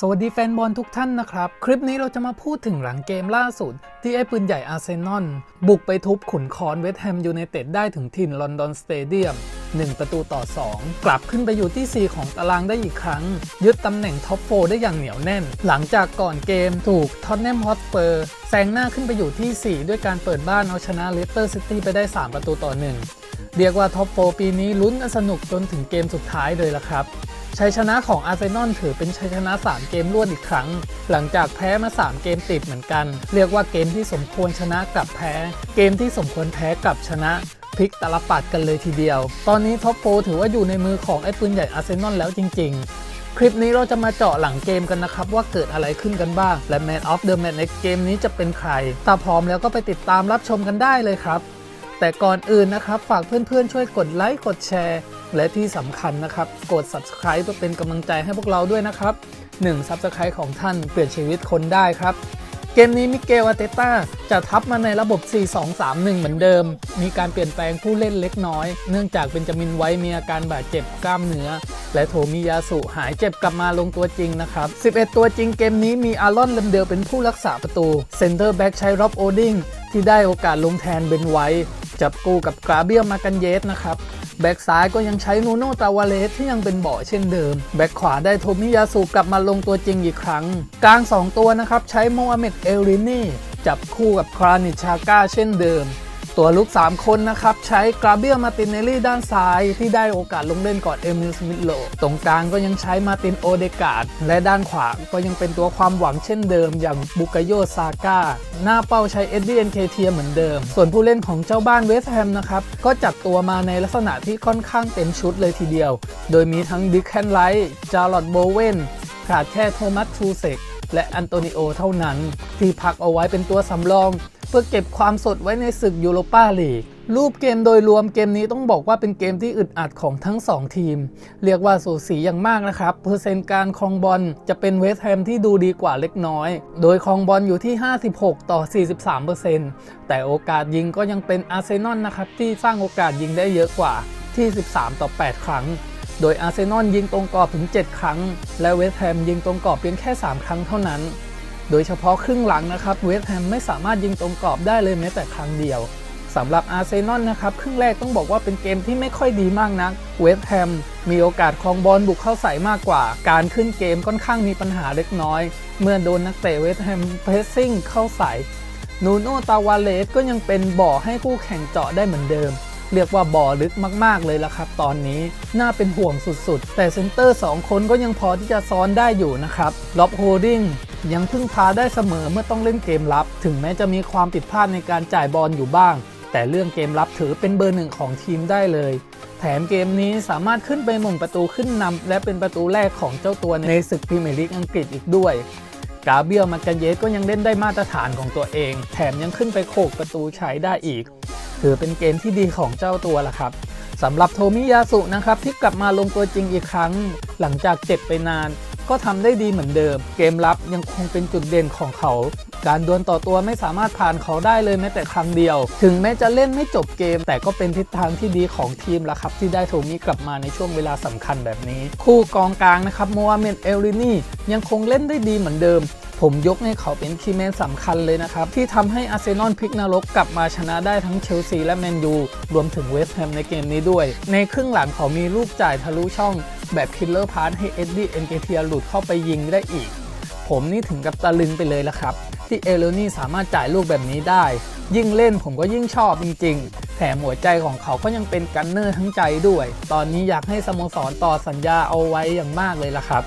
สวัสดีแฟนบอลทุกท่านนะครับ คลิปนี้เราจะมาพูดถึงหลังเกมล่าสุด ที่ไอ้ปืนใหญ่อาร์เซนอลบุกไปทุบขุนคอนเวสต์แฮมยูไนเต็ดได้ถึงถิ่นลอนดอนสเตเดียม1 ประตูต่อ 2 กลับขึ้นไปอยู่ที่ 4 ของตารางได้อีกครั้ง ยึดตำแหน่งท็อปโฟได้อย่างเหนียวแน่น หลังจากก่อนเกมถูกท็อตแนมฮอตสเปอร์แซงหน้าขึ้นไปอยู่ที่ 4 ด้วยการเปิดบ้านเอาชนะเลสเตอร์ซิตี้ไปได้ 3 ประตูต่อ 1 เรียกว่าท็อปโฟปีนี้ลุ้นสนุกจนถึงเกมสุดท้ายเลยละครับ ชัยชนะของอาร์เซนอลถือเป็นชัยชนะ 3 เกมรวดอีกครั้ง หลังจากแพ้มา 3 เกมติดเหมือนกัน เรียกว่าเกมที่สมควรชนะกับแพ้ เกมที่สมควรแพ้กับชนะพลิกตลปัดกันเลยทีเดียว ตอนนี้ท็อปโฟถือว่าอยู่ในมือของไอ้ปืนใหญ่อาร์เซนอลแล้วจริง ๆ คลิปนี้เราจะมาเจาะหลังเกมกันนะครับ ว่าเกิดอะไรขึ้นกันบ้าง และ Man of the Match ในเกมนี้จะเป็นใคร ถ้าพร้อมแล้วก็ไปติดตามรับชมกันได้เลยครับ แต่ก่อนอื่นนะครับ ฝากเพื่อนๆช่วยกดไลค์กดแชร์ และที่สำคัญนะครับ กด subscribe เพื่อเป็นกำลังใจให้พวกเราด้วยนะครับ 1 subscribe ของท่านเปลี่ยนชีวิตคนได้ครับ เกมนี้มิเกลอาเตต้าจะทับมาในระบบ 4-2-3-1 เหมือนเดิม มีการเปลี่ยนแปลงผู้เล่นเล็กน้อย เนื่องจากเบนจามินไว้มีอาการบาดเจ็บกล้ามเนื้อ และโทมิยาสุหายเจ็บกลับมาลงตัวจริงนะครับ 11 ตัวจริงเกมนี้มีอารอนเลมเดลเป็นผู้รักษาประตูเซนเตอร์แบ็กใช้ร็อบโอดิงที่ได้โอกาสลงแทนเบนไว้จับกูกับกราเบียมากันเยสนะครับ แบ็กซ้ายก็ยังใช้นูโนตาวาเลสที่ยังเป็นเบาะเช่นเดิม แบ็กขวาได้โทมิยาสุกลับมาลงตัวจริงอีกครั้ง กลาง 2 ตัวนะครับ ใช้โมอาเมดเอลรินี่จับคู่กับครานิชาก้าเช่นเดิม ตัวลุก 3 คนนะครับ ใช้กราเบียมาตินเนลลี่ด้านซ้าย ที่ได้โอกาสลงเล่นก่อนเอมิลสมิธโลตรงกลางก็ยังใช้มาตินโอเดกาดและด้านขวาก็ยังเป็นตัวความหวังเช่นเดิม อย่างบุกโยซาก้าหน้าเป้าใช้เอ็ดดี้เอ็นเคเทียเหมือนเดิม ส่วนผู้เล่นของเจ้าบ้านเวสต์แฮมนะครับ ก็จัดตัวมาในลักษณะที่ค่อนข้างเต็มชุดเลยทีเดียว โดยมีทั้งดิคแคนไลท์จาร์ลอตโบเวนขาดแค่โทมัสทูเซกและอันโตนิโอเท่านั้น ที่พักเอาไว้เป็นตัวสำรอง เพื่อเก็บความสดไว้ในศึกยูโรปาลีกรูปเกมโดยรวมเกมนี้ต้องบอกว่าเป็นเกมที่อึดอัดของทั้ง 2 ทีม เรียกว่าสูสีอย่างมากนะครับ เปอร์เซ็นต์การครองบอลจะเป็นเวสต์แฮมที่ดูดีกว่าเล็กน้อย โดยครองบอลอยู่ที่ 56 ต่อ 43%แต่โอกาสยิงก็ยังเป็นอาร์เซนอลนะครับที่สร้างโอกาสยิงได้เยอะกว่าที่ 13 ต่อ 8 ครั้ง โดยอาร์เซนอลยิงตรงกรอบถึง 7 ครั้ง และเวสต์แฮมยิงตรงกรอบเพียงแค่ 3 ครั้งเท่านั้น โดยเฉพาะครึ่งหลังนะครับเวสต์แฮมไม่สามารถยิงตรงกรอบได้เลยแม้แต่ครั้งเดียวสำหรับอาร์เซนอลนะครับครึ่งแรกต้องบอกว่าเป็นเกมที่ไม่ค่อยดีมากนักเวสต์แฮมมีโอกาสครองบอลบุกเข้าใส่มากกว่า การขึ้นเกมค่อนข้างมีปัญหาเล็กน้อย เมื่อโดนนักเตะเวสต์แฮมเพรสซิ่งเข้าใส่นูโนตาวาเลสก็ยังเป็นบ่อให้คู่แข่งเจาะได้เหมือนเดิม เรียกว่าบ่อลึกมากๆเลยละครับ ตอนนี้น่าเป็นห่วงสุดๆ แต่เซนเตอร์ 2 คนก็ยังพอที่จะซ้อนได้อยู่นะครับล็อบโฮดิ้ง ยังพึ่งพาได้เสมอเมื่อต้องเล่นเกมรับ ถึงแม้จะมีความผิดพลาดในการจ่ายบอลอยู่บ้าง แต่เรื่องเกมรับถือเป็นเบอร์หนึ่งของทีมได้เลย แถมเกมนี้สามารถขึ้นไปหม่งประตูขึ้นนำและเป็นประตูแรกของเจ้าตัวในศึกพรีเมียร์ลีกอังกฤษอีกด้วยกาเบียลมากันเยสก็ยังเล่นได้มาตรฐานของตัวเอง แถมยังขึ้นไปโขกประตูใช้ได้อีก ถือเป็นเกมที่ดีของเจ้าตัวล่ะครับสำหรับโทมิยาสุนะครับที่กลับมาลงตัวจริงอีกครั้ง หลังจากเจ็บไปนาน ก็ทำได้ดีเหมือนเดิม เกมรับยังคงเป็นจุดเด่นของเขา การดวลต่อตัวไม่สามารถผ่านเขาได้เลยแม้แต่ครั้งเดียว ถึงแม้จะเล่นไม่จบเกม แต่ก็เป็นทิศทางที่ดีของทีมละครับ ที่ได้โทมิกลับมาในช่วงเวลาสำคัญแบบนี้ คู่กองกลางนะครับโมฮัมเมดเอลรินี่ยังคงเล่นได้ดีเหมือนเดิม ผมยกให้เขาเป็นคีย์แมนสำคัญเลยนะครับ ที่ทำให้อาร์เซนอลพลิกนรกกลับมาชนะได้ทั้งเชลซีและแมนยูรวมถึงเวสต์แฮมในเกมนี้ด้วย ในครึ่งหลังเขามีลูกจ่ายทะลุช่อง แบบคิลเลอร์พาร์ให้เอ็ดดี้เอ็นเกเทียหลุดเข้าไปยิงได้อีก ผมนี่ถึงกับตะลึงไปเลยละครับ ที่เอเลนี่สามารถจ่ายลูกแบบนี้ได้ ยิ่งเล่นผมก็ยิ่งชอบจริงๆแถมหัวใจของเขาก็ยังเป็นกันเนอร์ทั้งใจด้วย ตอนนี้อยากให้สโมสรต่อสัญญาเอาไว้อย่างมากเลยละครับ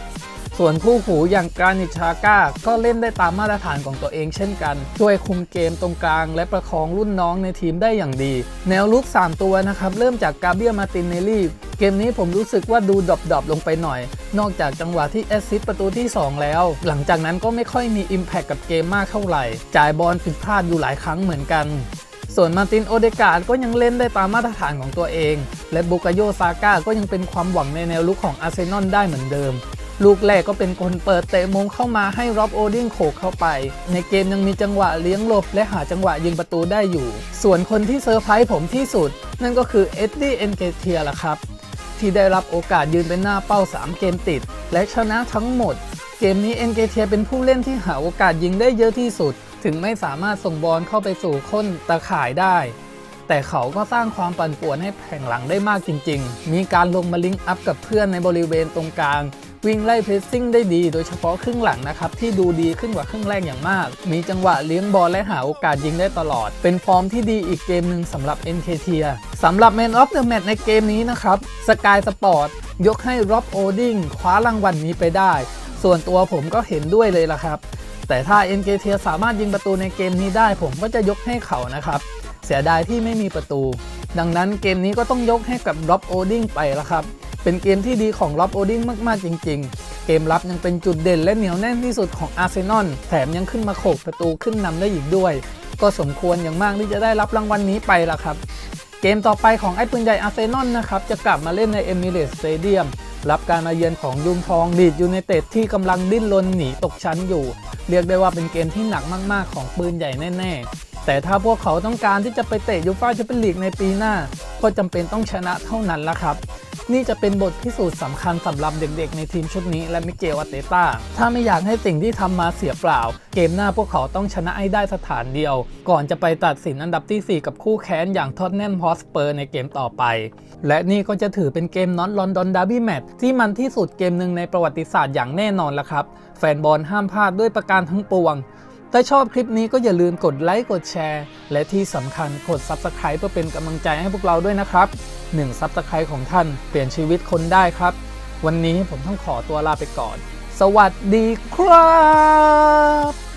ส่วนคู่หูอย่างกานิชาก้าก็เล่นได้ตามมาตรฐานของตัวเองเช่นกัน ช่วยคุมเกมตรงกลาง และประคองรุ่นน้องในทีมได้อย่างดี แนวลุก 3 ตัวนะครับ เริ่มจากกาเบียมาตินเนลี่ เกมนี้ผมรู้สึกว่าดูดรอปๆลงไปหน่อย นอกจากจังหวะที่แอสซิสประตูที่ 2 แล้ว หลังจากนั้นก็ไม่ค่อยมี Impact กับเกมมากเท่าไหร่ จ่ายบอลผิดพลาดอยู่หลายครั้งเหมือนกันส่วนมาตินโอเดกาดก็ยังเล่นได้ตามมาตรฐานของตัวเอง และบุกาโยซาก้าก็ยังเป็นความหวังในแนวลุกของอาร์เซนอลได้เหมือนเดิม ลูกแรกก็เป็นคนเปิดเตะมุมเข้ามาให้ร็อบโอดิงโขกเข้าไป ในเกมยังมีจังหวะเลี้ยงหลบและหาจังหวะยิงประตูได้อยู่ ส่วนคนที่เซอร์ไพรส์ผมที่สุด นั่นก็คือเอ็ดดี้เอนเกเทียล่ะครับ ที่ได้รับโอกาสยืนเป็นหน้าเป้า 3 เกมติด และชนะทั้งหมด เกมนี้ NKT เกเทียเป็นผู้เล่นที่หาโอกาสยิงได้เยอะที่สุด ถึงไม่สามารถส่งบอลเข้าไปสู่ค้นตาข่ายได้แต่เขาก็สร้างความปั่นป่วนให้แผงหลังได้มากจริง ๆ มีการลงมาลิงก์อัพกับเพื่อนในบริเวณตรงกลาง วิ่งไล่เพรสซิ่งได้ดีโดยเฉพาะครึ่งหลังนะครับ ที่ดูดีขึ้นกว่าครึ่งแรกอย่างมาก มีจังหวะเลี้ยงบอลและหาโอกาสยิงได้ตลอด เป็นฟอร์มที่ดีอีกเกมหนึ่งสำหรับ NKT สำหรับ Man of the Match ในเกมนี้นะครับ Sky Sport ยกให้ Rob Oding คว้ารางวัลนนี้ไปได้ ส่วนตัวผมก็เห็นด้วยเลยละครับ แต่ถ้า NKT สามารถยิงประตูในเกมนี้ได้ ผมก็จะยกให้เขานะครับ เสียดายที่ไม่มีประตู ดังนั้นเกมนี้ก็ต้องยกให้กับ Rob Oding ไปละครับ เป็นเกมที่ดีของ Rob Oding มาก ๆ จริง ๆ เกมรับยังเป็นจุดเด่นและเหนียวแน่นที่สุดของอาร์เซนอลแถมยังขึ้นมาโขกประตูขึ้นนำได้อีกด้วย ก็สมควรอย่างมากที่จะได้รับรางวัลนนี้ไปละครับ เกมต่อไปของไอ้ปืนใหญ่อาร์เซนอลนะครับจะกลับมาเล่นในเอมิเรตสเตเดียมรับการมาเยือนของยุงทองดีดยูไนเต็ดที่กำลังดิ้นรนหนีตกชั้นอยู่ เรียกได้ว่าเป็นเกมที่หนักมาก ๆ ของปืนใหญ่แน่ ๆแต่ถ้าพวกเขาต้องการที่จะไปเตะยูฟ่าแชมเปี้ยนลีกในปีหน้า ก็จำเป็นต้องชนะเท่านั้นละครับ นี่จะเป็นบทพิสูจน์สำคัญสำหรับเด็กๆ ในทีมชุดนี้และมิเกลอาเตต้า ถ้าไม่อยากให้สิ่งที่ทำมาเสียเปล่า เกมหน้าพวกเขาต้องชนะให้ได้สถานเดียว ก่อนจะไปตัดสินอันดับทีสี่4 กับคู่แค้นอย่างท็อตแนมฮอสเปอร์ในเกมต่อไป และนี่ก็จะถือเป็นเกมน็อตลอนดอนดาร์บี้แมตช์ที่มันที่สุดเกมหนึ่งในประวัติศาสตร์อย่างแน่นอนละครับ แฟนบอลห้ามพลาดด้วยประการทั้งปวง ถ้าชอบคลิปนี้ก็อย่าลืมกดไลค์กดแชร์ และที่สำคัญกด Subscribe เพื่อเป็นกำลังใจให้พวกเราด้วยนะครับ1 Subscribe ของท่านเปลี่ยนชีวิตคนได้ครับ วันนี้ผมต้องขอตัวลาไปก่อน สวัสดีครับ